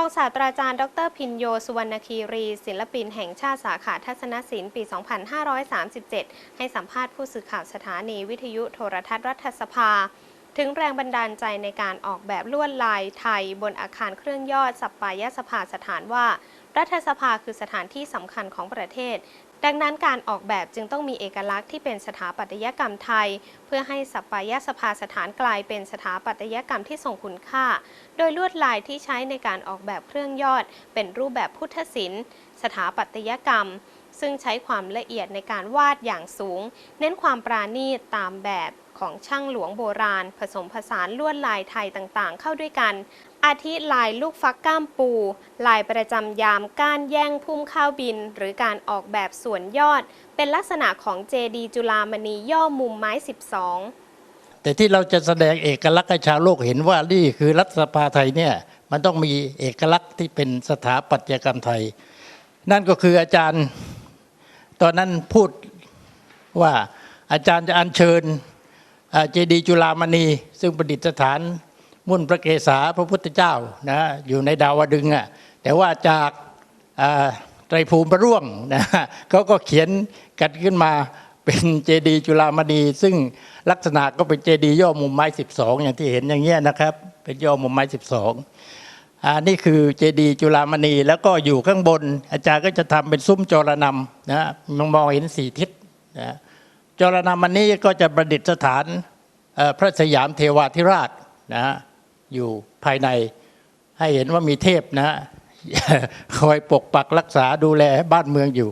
องศาสตราจารย์ ดรพินโย สุวรรณคีรี ศิลปินแห่งชาติสาขาทัศนศิลป์ปี 2537 ให้สัมภาษณ์ผู้สื่อข่าวสถานีวิทยุโทรทัศน์รัฐสภา ถึงแรงบันดาลใจในการออกแบบลวดลายไทย บนอาคารเครื่องยอดสัปปายสภาสถานว่า รัฐสภาคือสถานที่สำคัญของประเทศ ดังนั้นการออกแบบจึงต้องมีเอกลักษณ์ที่เป็นสถาปัตยกรรมไทย เพื่อให้สัปปายสภาสถานกลายเป็นสถาปัตยกรรมที่ทรงคุณค่า โดยลวดลายที่ใช้ในการออกแบบเครื่องยอด เป็นรูปแบบพุทธศิลป์ สถาปัตยกรรมซึ่งใช้ความละเอียดในการวาดอย่างสูง เน้นความปราณีตตามแบบของช่างหลวงโบราณ ผสมผสานลวดลายไทยต่างๆ เข้าด้วยกัน อาทิลายลูกฟักก้ามปู ลายประจำยามก้านแย่งพุ่มข้าวบิน หรือการออกแบบส่วนยอด เป็นลักษณะของเจดีจุลามณีย่อมุมไม้ 12 แต่ที่เราจะแสดงเอกลักษณ์ให้ชาวโลกเห็นว่านี่คือรัฐสภาไทยเนี่ยมันต้องมีเอกลักษณ์ที่เป็นสถาปัตยกรรมไทย นั่นก็คืออาจารย์ ตอนนั้นพูดว่าอาจารย์จะอัญเชิญเจดีจุฬามณี ซึ่งประดิษฐาน มุ่นพระเกศาพระพุทธเจ้านะอยู่ในดาวดึงอะแต่ว่าจากไตรภูมิพระร่วงนะเขาก็เขียนกันขึ้นมาเป็นเจดีย์จุฬามณี ซึ่งลักษณะก็เป็นเจดีย์ย่อมุมไม้ 12 อย่างที่เห็นอย่างเงี้ยนะครับ เป็นย่อมุมไม้ 12อ่านี่คือเจดีย์จุฬามณีแล้วก็อยู่ข้างบน อาจารย์ก็จะทำเป็นซุ้มจรนำนะมองมองเห็นสี่ทิศนะจรนำอันนี้ก็จะประดิษฐานพระสยามเทวาธิราชนะ อยู่ภายใน ให้เห็นว่ามีเทพนะคอยปกปักรักษาดูแลบ้านเมืองอยู่